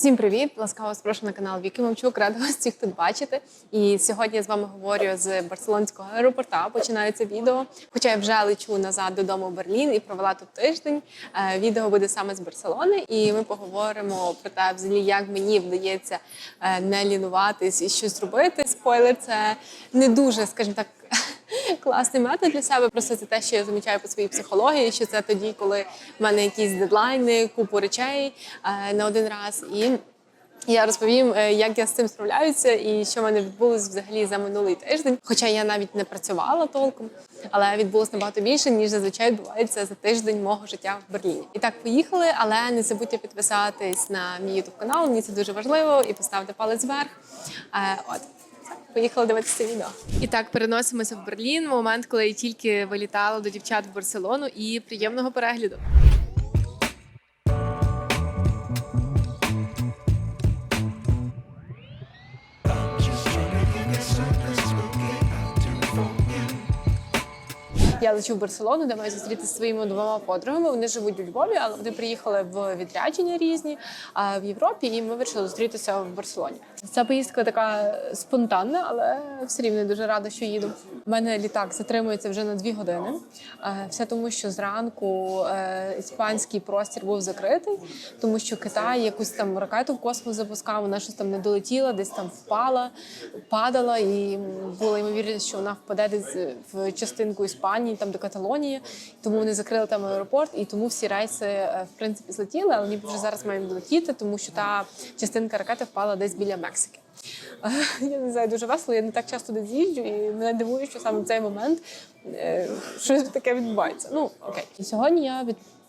Всім привіт! Ласкаво вас прошу на канал Віки Мамчук. Рада вас всіх тут бачити. І сьогодні я з вами говорю з барселонського аеропорта. Починається відео. Хоча я вже лечу назад додому в Берлін і провела тут тиждень. Е, Відео буде саме з Барселони, і ми поговоримо про те, взагалі, як мені вдається е, не лінуватись і щось робити. Спойлер, це не дуже, скажімо так. Класний метод для себе. Просто це те, що я замічаю по своїй психології, що це тоді, коли в мене якісь дедлайни, купу речей е, на один раз. І я розповім, е, як я з цим справляюся і що в мене відбулось взагалі за минулий тиждень. Хоча я навіть не працювала толком, але відбулось набагато більше, ніж зазвичай відбувається за тиждень мого життя в Берліні. І так поїхали, але не забудьте підписатись на мій ютуб канал. Мені це дуже важливо, і поставте палець вверх. Е, От. Поїхали дивитися відео. І так переносимося в Берлін. Момент, коли я тільки вилітала до дівчат в Барселону, і приємного перегляду. Я лечу в Барселону, де маю зустрітися своїми двома подругами. Вони живуть у Львові, але вони приїхали в відрядження різні а, в Європі, і ми вирішили зустрітися в Барселоні. Ця поїздка така спонтанна, але все рівно дуже рада, що їду. У мене літак затримується вже на дві години. Все тому, що зранку е, іспанський простір був закритий, тому що Китай якусь там ракету в космос запускав, вона щось там не долетіла, десь там впала, падала, і була ймовірність, що вона впаде десь в частинку Іспанії, там до Каталонії. Тому вони закрили там аеропорт, і тому всі рейси е, в принципі злетіли, але ніби вже зараз маємо долетіти, тому що та частинка ракети впала десь біля Мексики. Я не знаю, дуже весело. Я не так часто туди з'їжджу, і мене дивує, що саме в цей момент е, щось таке відбувається. Ну окей, сьогодні я відпочала.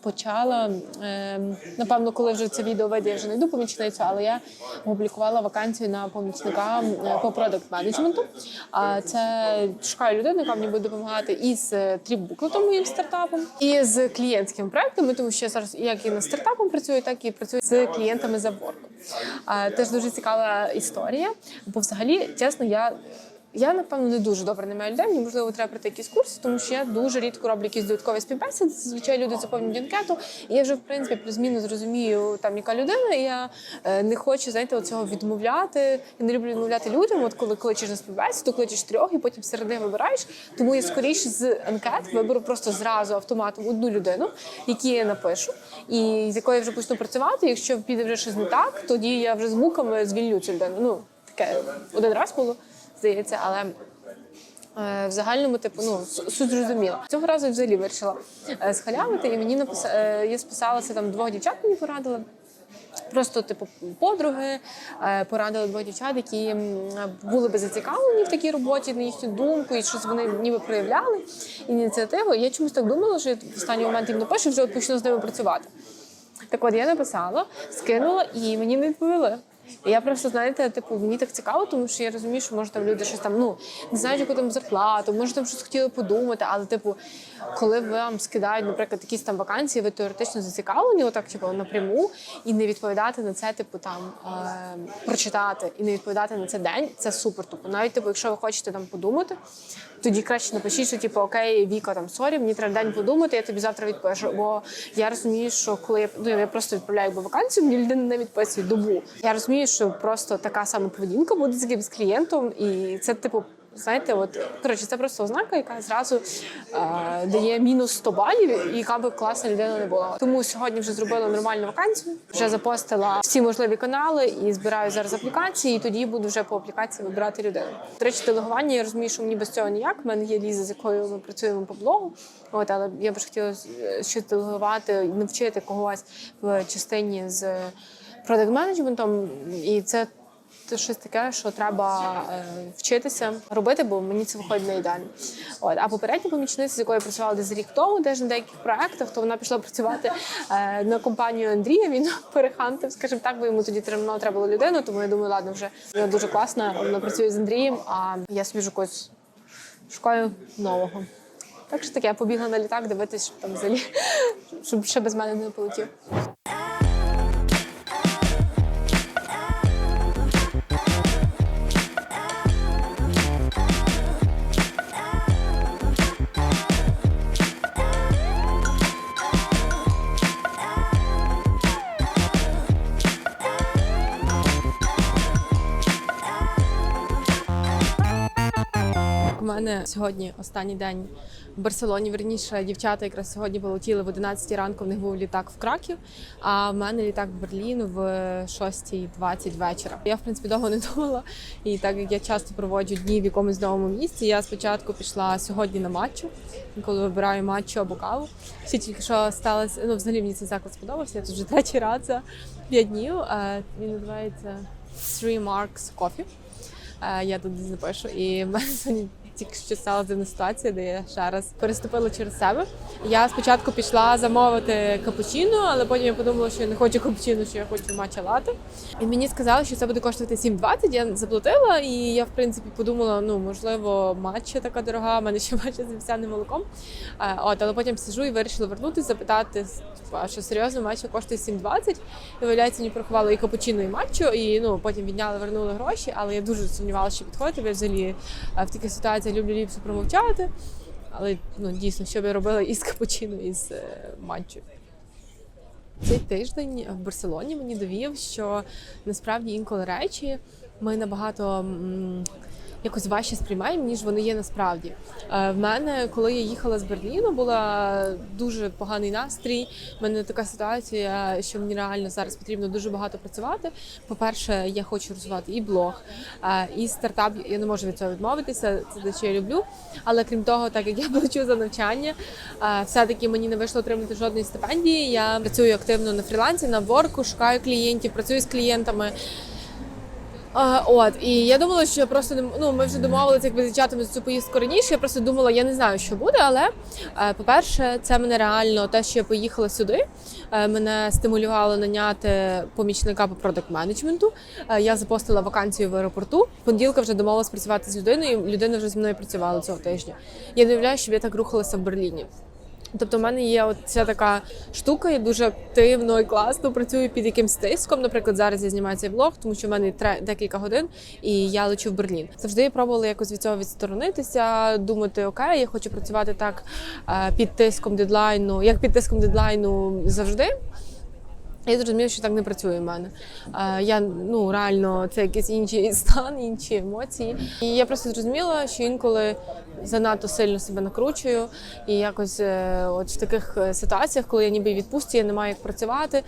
Е, напевно, коли вже це відео вийде, я вже не йду помічницю, але я опублікувала вакансію на помічника е, по продакт менеджменту. А це шукаю людину, яка мені буде допомагати і з тріп-буклетом моїм стартапом, і з клієнтськими проектами, тому що я зараз як і над стартапом працюю, так і працюю з клієнтами за боргом. Теж дуже цікава історія, бо взагалі, чесно, я. Я напевно не дуже добре не маю людей. Мені можливо треба пройти якісь курси, тому що я дуже рідко роблю якісь додаткові співбесіди. Зазвичай люди заповнюють анкету, і я вже в принципі плюс-мінус зрозумію там яка людина. І я е, не хочу знаєте, оцього відмовляти. Я не люблю відмовляти людям. От коли кличеш на співбесіду, кличеш трьох, і потім серед них вибираєш. Тому я скоріше з анкет виберу просто зразу автоматом одну людину, які я напишу, і з якою я вже почну працювати. Якщо піде вже щось не так, тоді я вже з муками звільню цю людину. Ну таке один раз було здається, але е, в загальному, типу, ну суть зрозуміла. Цього разу взагалі вирішила е, схалявити, і мені написали, я списалася там двох дівчат, мені порадили. Просто, типу, подруги е, порадили двох дівчат, які були би зацікавлені в такій роботі, на їхню думку, і щось вони ніби проявляли ініціативу. Я чомусь так думала, що в останній момент їм напишу, вже от почну з ними працювати. Так от я написала, скинула і мені не відповіли. І я просто, знаєте, типу, мені так цікаво, тому що я розумію, що може там люди щось там, ну не знають, яку там зарплату, може там щось хотіли подумати, але типу, коли вам скидають, наприклад, якісь там вакансії, ви теоретично зацікавлені, отак, типу, напряму, і не відповідати на це, типу, там е- прочитати і не відповідати на це день, це супер. Тупо навіть типу, якщо ви хочете там подумати, тоді краще напишіть, що типу, окей, Віка, там сорі, мені треба день подумати, я тобі завтра відпишу. Бо я розумію, що коли я ну, я просто відправляю вакансію, мені людина не відписує добу. Я розумію, що просто така сама поведінка буде з якимсь клієнтом, і це типу. Знаєте, от коротше, це просто ознака, яка зразу е, дає мінус 100 балів, яка би класна людина не була. Тому сьогодні вже зробила нормальну вакансію, вже запостила всі можливі канали і збираю зараз аплікації. І тоді буду вже по аплікації вибирати людину. До речі, делегування я розумію, що мені без цього ніяк. У мене є ліза, з якою ми працюємо по блогу. От, але я б ж хотіла е, щось делегувати, навчити когось в частині з продакт менеджментом, і це щось таке, що треба е, вчитися робити, бо мені це виходить не ідеально. От а попередня помічниця, з якою я працювала десь рік тому, теж на деяких проектах, то вона пішла працювати е, на компанію Андрія. Він перехантив, скажімо так, бо йому тоді терміново треба було людину. Тому я думаю, ладно, вже вона дуже класна. Вона працює з Андрієм, а я собі когось шукаю нового. Так що таке, я побігла на літак дивитись, щоб там взагалі, щоб ще без мене не полетів. Мене сьогодні останній день в Барселоні. Верніше, дівчата якраз сьогодні полетіли в 11 ранку. В них був літак в Краків. А в мене літак в Берлін в 6.20 вечора. Я в принципі довго не думала. І так як я часто проводжу дні в якомусь новому місці, я спочатку пішла сьогодні на матчу. Коли вибираю матчу або каву. Ще тільки що сталося. Ну, взагалі мені цей заклад сподобався. Я тут вже третій раз за 5 днів. Він називається Three Marks Coffee. Е, Я тут запишу. І в мене тільки що стала дивна ситуація, де я ще раз переступила через себе. Я спочатку пішла замовити капучино, але потім я подумала, що я не хочу капучино, що я хочу матча лати. І мені сказали, що це буде коштувати 7,20. Я заплатила, і я в принципі подумала, ну можливо, матча така дорога, в мене ще матча з вівсяним молоком. Е, От, але потім сижу і вирішила вернутися, запитати, а що серйозно матча коштує 7,20. І виявляється, мені порахували і капучино, і матчу, і ну потім відняли, вернули гроші. Але я дуже сумнівалася, що підходить. Я взагалі е, в таких ситуаціях люблю ліпше промовчати. Але ну дійсно, що б я робила із капучино, із е, матчу. Цей тиждень в Барселоні мені довів, що насправді інколи речі ми набагато якось важче сприймаємо, ніж вони є насправді. Е, В мене, коли я їхала з Берліну, була дуже поганий настрій. У мене така ситуація, що мені реально зараз потрібно дуже багато працювати. По-перше, я хочу розвивати і блог, е, і стартап. Я не можу від цього відмовитися. Це те, що я люблю. Але крім того, так як я плачу за навчання, е, все-таки мені не вийшло отримати жодної стипендії. Я працюю активно на фрілансі, на ворку, шукаю клієнтів, працюю з клієнтами. А, от і я думала, що просто не ну, ми вже домовилися якби з дівчатами за цю поїздку раніше. Я просто думала, я не знаю, що буде. Але е, по-перше, це мене реально те, що я поїхала сюди. е, Мене стимулювало наняти помічника по продакт менеджменту. Я запостила вакансію в аеропорту. Понеділка вже домовилась працювати з людиною. Людина вже зі мною працювала цього тижня. Я не уявляю, щоб я так рухалася в Берліні. Тобто, в мене є от ця така штука, я дуже активно і класно працюю під якимсь тиском. Наприклад, зараз я знімаю цей влог, тому що в мене тре декілька годин, і я лечу в Берлін. Завжди я пробувала якось від цього відсторонитися, думати, окей, я хочу працювати так е, під тиском дедлайну, як під тиском дедлайну завжди. Я зрозуміла, що так не працює в мене. Е, Я ну реально це якийсь інший стан, інші емоції. І я просто зрозуміла, що інколи занадто сильно себе накручую, і якось е, от в таких е, ситуаціях, коли я ніби відпустці, я не маю як працювати.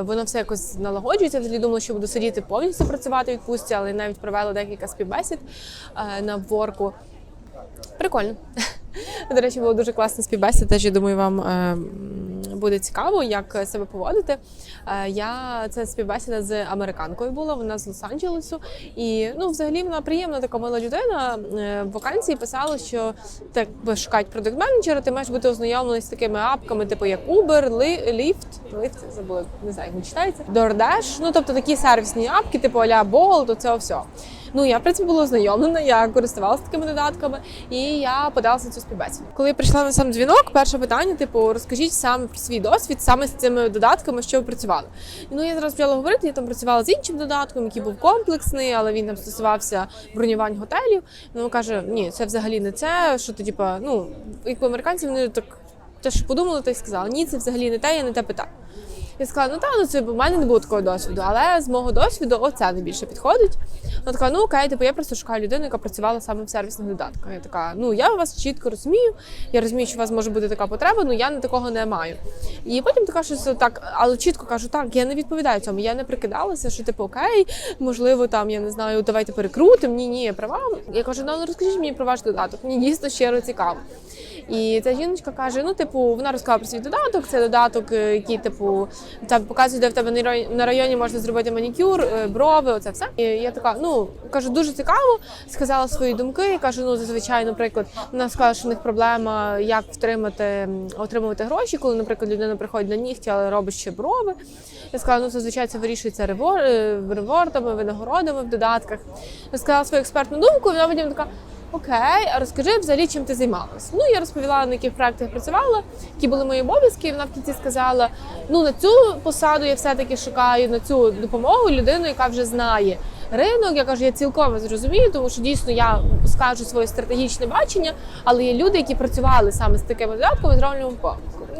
Воно все якось налагоджується. Взагалі думала, що буду сидіти повністю працювати відпустці, але навіть провела декілька співбесід на ворку. Прикольно. До речі, було дуже класна співбесіда. Теж я думаю, вам буде цікаво, як себе поводити. Е, я це співбесіда з американкою була. Вона з Лос-Анджелесу. І ну, взагалі вона приємна така мила людина. Е, в вакансії писала, що так би шукають продакт менеджера, ти маєш бути ознайомлений з такими апками, типу як Uber, Lyft, Lyft, забула, не знаю, як читається. DoorDash, ну тобто такі сервісні апки, типу аля Bolt, то це все. Ну я в принципі була ознайомлена, я користувалася такими додатками, і я подалася цю співбесіду. Коли я прийшла на сам дзвінок, перше питання, типу, розкажіть саме про свій досвід, саме з цими додатками, що ви працювали. Ну я зараз почала говорити. Я там працювала з іншим додатком, який був комплексний, але він там стосувався бронювань готелів. Ну каже, ні, це взагалі не це. Що то, типу, ну як американці, вони так те, що подумали, то й сказали. Ні, це взагалі не те, я не те питаю. Я сказала, ну та ну це в мене не було такого досвіду, але з мого досвіду оце найбільше підходить. Вона така, ну окей, типу, я просто шукаю людину, яка працювала саме в сервісних додатках. Я така, ну я вас чітко розумію. Я розумію, що у вас може бути така потреба, але я не такого не маю. І потім така щось так, але чітко кажу, так, я не відповідаю цьому. Я не прикидалася, що типу окей, можливо, там я не знаю, давайте перекрутимо. Ні, ні, я права. Я кажу, ну розкажіть мені про ваш додаток. Мені дійсно щиро цікаво. І ця жіночка каже: ну, типу, вона розказала про свій додаток. Це додаток, е, який, типу, там показує, де в тебе на рай- на районі можна зробити манікюр, е, брови, оце все. І я така, ну кажу, дуже цікаво. Сказала свої думки. Кажу, ну зазвичай, наприклад, вона сказала, що в них проблема, як втримати отримувати гроші, коли, наприклад, людина приходить на нігті, але робить ще брови. Я сказала, ну зазвичай це вирішується е, ревордами, винагородами в додатках. Я сказала свою експертну думку, і вона потім така. Окей, а розкажи взагалі, чим ти займалась? Ну я розповіла на яких проектах працювала, які були мої обов'язки. І вона в кінці сказала: ну на цю посаду я все-таки шукаю на цю допомогу людину, яка вже знає ринок. Я кажу, я цілком зрозумію, тому що дійсно я скажу своє стратегічне бачення, але є люди, які працювали саме з такими додатками з рольним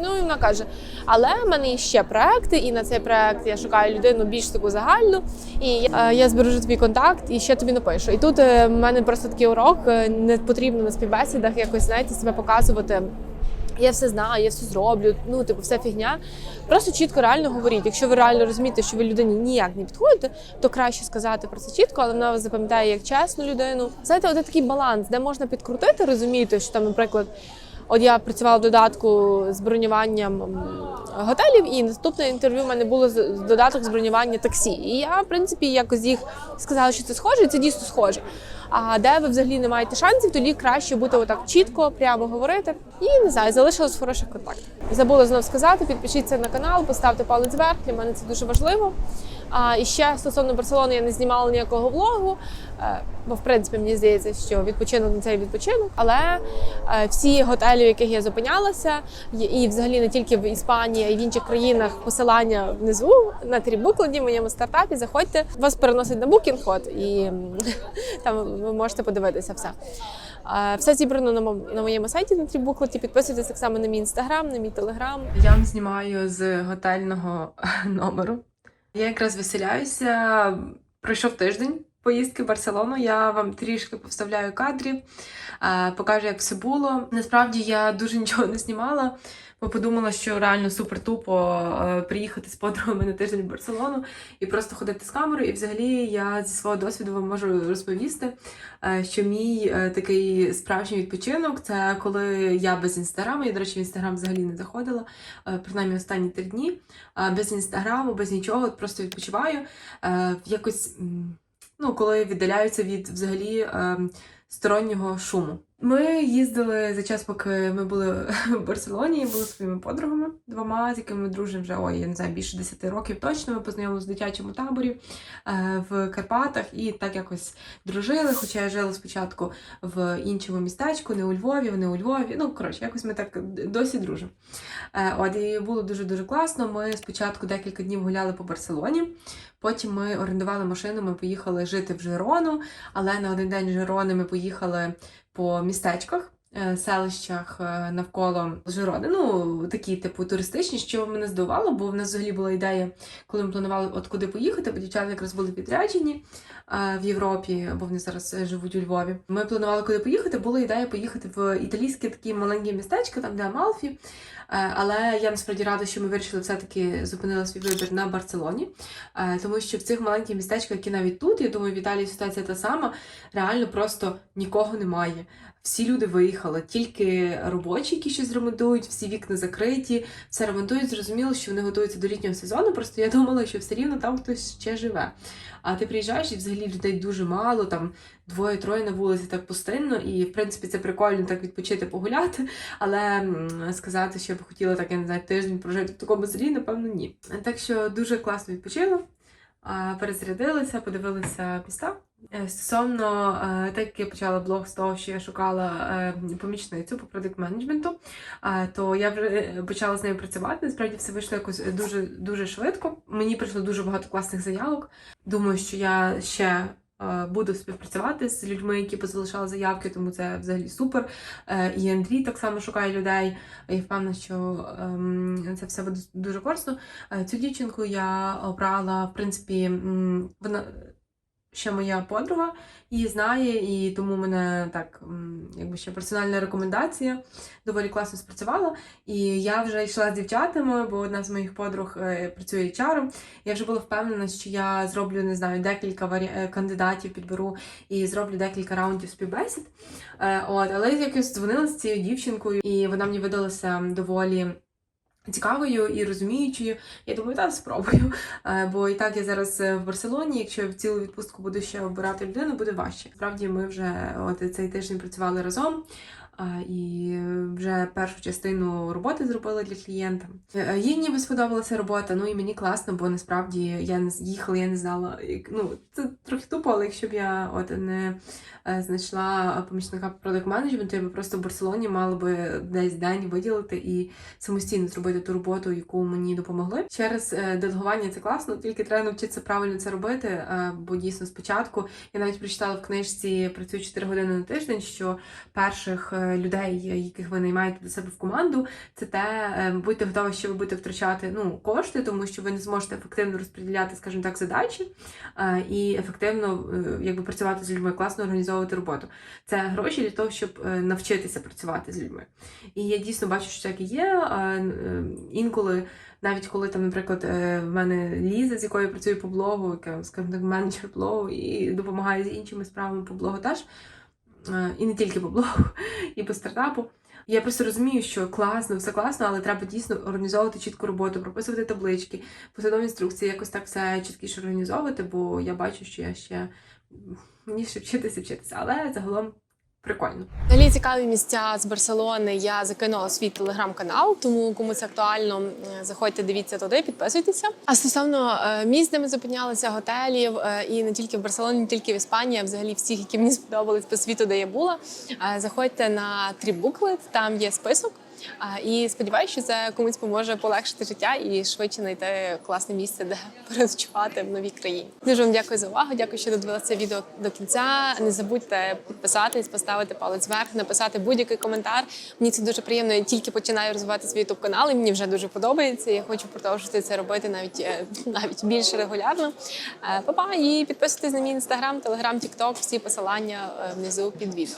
Ну і вона каже: але в мене є ще проекти, і на цей проект я шукаю людину більш таку загальну. І я, е, я збережу твій контакт і ще тобі напишу. І тут е, в мене просто такий урок. е, Не потрібно на співбесідах якось знаєте себе показувати. Я все знаю, я все зроблю. Ну, типу, все фігня. Просто чітко реально говоріть. Якщо ви реально розумієте, що ви людині ніяк не підходите, то краще сказати про це чітко, але вона вас запам'ятає як чесну людину. Знаєте, от такий баланс, де можна підкрутити, розумієте, що там, наприклад. От я працювала в додатку з бронюванням готелів, і наступне інтерв'ю в мене було з додаток з бронювання таксі. І я, в принципі, якось їх сказала, що це схоже, і це дійсно схоже. А де ви взагалі не маєте шансів, тоді краще бути отак чітко, прямо говорити. І не знаю, залишилось хороших контактів. Забула знов сказати, підпишіться на канал, поставте палець вверх. Для мене це дуже важливо. А і ще стосовно Барселони я не знімала ніякого влогу, е, бо в принципі мені здається, що відпочинок на цей відпочинок. Але е, всі готелі, в яких я зупинялася, і взагалі не тільки в Іспанії, а й в інших країнах посилання внизу на трібукладі в моєму стартапі. Заходьте, вас переносить на букінг код і там ви можете подивитися все. Е, Все зібрано на мо- на моєму сайті на трібукладі. Підписуйтесь так само на мій інстаграм, на мій телеграм. Я вам знімаю з готельного номеру. Я якраз веселяюся. Пройшов тиждень поїздки в Барселону. Я вам трішки повставляю кадрів, е, покажу, як все було. Насправді я дуже нічого не знімала, бо подумала, що реально супер тупо е, приїхати з подругами на тиждень в Барселону і просто ходити з камерою. І взагалі я зі свого досвіду вам можу розповісти, е, що мій такий справжній відпочинок це коли я без інстаграму. Я, до речі, в інстаграм взагалі не заходила, принаймні останні три дні. Без інстаграму, без нічого, просто відпочиваю. Якось, ну, коли віддаляються від взагалі е, стороннього шуму. Ми їздили за час, поки ми були в Барселоні, були своїми подругами двома, з якими ми дружимо вже ой, я не знаю, більше 10 років точно. Ми познайомилися в дитячому таборі е, в Карпатах і так якось дружили. Хоча я жила спочатку в іншому містечку, не у Львові, вони у Львові. Ну, коротше, якось ми так досі дружимо. Е, От і було дуже дуже класно. Ми спочатку декілька днів гуляли по Барселоні. Потім ми орендували машину, ми поїхали жити в Жирону, але на один день Жерони ми поїхали по містечках. Е, Селищах е, навколо Жирони, ну такі, типу, туристичні, що мене здивувало, бо в нас взагалі була ідея, коли ми планували от куди поїхати, бо дівчата якраз були відряджені е, в Європі, бо вони зараз живуть у Львові. Ми планували куди поїхати. Була ідея поїхати в італійське такі маленьке містечко, там де Амалфі. Але я насправді рада, що ми вирішили все-таки зупинили свій вибір на Барселоні, тому що в цих маленьких містечках, які навіть тут, я думаю, в Італії ситуація та сама, реально просто нікого немає. Всі люди виїхали, тільки робочі, які щось ремонтують, всі вікна закриті, все ремонтують. Зрозуміло, що вони готуються до літнього сезону. Просто я думала, що все рівно там хтось ще живе. А ти приїжджаєш і взагалі людей дуже мало, там двоє-троє на вулиці так пустинно, і в принципі це прикольно так відпочити, погуляти. Але сказати, що я б хотіла так, я не знаю, тиждень прожити в такому селі, напевно, ні. Так що дуже класно відпочила, перезарядилися, подивилися міста. Е, Стосовно е, так як я почала блог з того, що я шукала е, помічницю по продакт менеджменту, то я вже почала з нею працювати. Насправді все вийшло якось дуже дуже швидко. Мені прийшло дуже багато класних заявок. Думаю, що я ще. Буду співпрацювати з людьми, які позалишали заявки, тому це взагалі супер. І Андрій так само шукає людей. Я впевнена, що ем, це все буде дуже корисно. Цю дівчинку я обрала, в принципі, вона ще моя подруга її знає, і тому мене так, якби ще персональна рекомендація доволі класно спрацювала. І я вже йшла з дівчатами, бо одна з моїх подруг е, працює HR. Я вже була впевнена, що я зроблю, не знаю, декілька варі... е, кандидатів підберу і зроблю декілька раундів співбесід. Е, От, але якось дзвонила з цією дівчинкою, і вона мені видалася доволі. Цікавою і розуміючою, я думаю, та спробую. Е, Бо і так я зараз е, в Барселоні. Якщо я в цілу відпустку буду ще обирати людину, буде важче. Справді, ми вже от цей тиждень працювали разом. Е, І вже першу частину роботи зробили для клієнта. Е, Їй ніби сподобалася робота, ну і мені класно, бо насправді я не їхала, я не знала. Ну це трохи тупо, але якщо б я от не е, знайшла помічника продакт менеджменту, я би просто в Барселоні мала би десь день виділити і самостійно зробити ту роботу, яку мені допомогли. Через е, делегування це класно, тільки треба навчитися правильно це робити. е, Бо дійсно спочатку я навіть прочитала в книжці працюю 4 години на тиждень, що перших е, е, людей, яких ви наймаєте до себе в команду, це те, е, будьте готові, що ви будете втрачати ну, кошти, тому що ви не зможете ефективно розподіляти, скажімо так, задачі е, і ефективно е, якби працювати з людьми, класно організовувати роботу. Це гроші для того, щоб навчитися працювати з людьми. І я дійсно бачу, що так і є. Інколи, навіть коли там, наприклад, в мене Ліза, з якою я працюю по блогу, яка, скажімо так, менеджер блогу і допомагає з іншими справами по блогу теж. Е, І не тільки по блогу, і по стартапу. Я просто розумію, що класно, все класно, але треба дійсно організовувати чітку роботу, прописувати таблички, посадові інструкції, якось так все чіткіше організовувати, бо я бачу, що я ще мені ще вчитися, вчитися, але загалом прикольно. Далі цікаві місця з Барселони я закинула свій телеграм-канал, тому кому це актуально, заходьте, дивіться туди, підписуйтеся. А стосовно е, місць, де ми зупинялися, готелів е, і не тільки в Барселоні, не тільки в Іспанії, а взагалі всіх, які мені сподобались по світу, де я була. е, Заходьте на Трібуклет, там є список. І сподіваюся, що це комусь поможе полегшити життя і швидше знайти класне місце, де переночувати в новій країні. Дуже вам дякую за увагу. Дякую, що додивилися це відео до кінця. Не забудьте підписатись, поставити палець вверх, написати будь-який коментар. Мені це дуже приємно. Я тільки починаю розвивати свій ютуб канал, і мені вже дуже подобається. Я хочу продовжувати це робити навіть е, навіть більш регулярно. Е, Па-па! і підписуйтесь на мій інстаграм, телеграм, тікток. Всі посилання е, внизу під відео.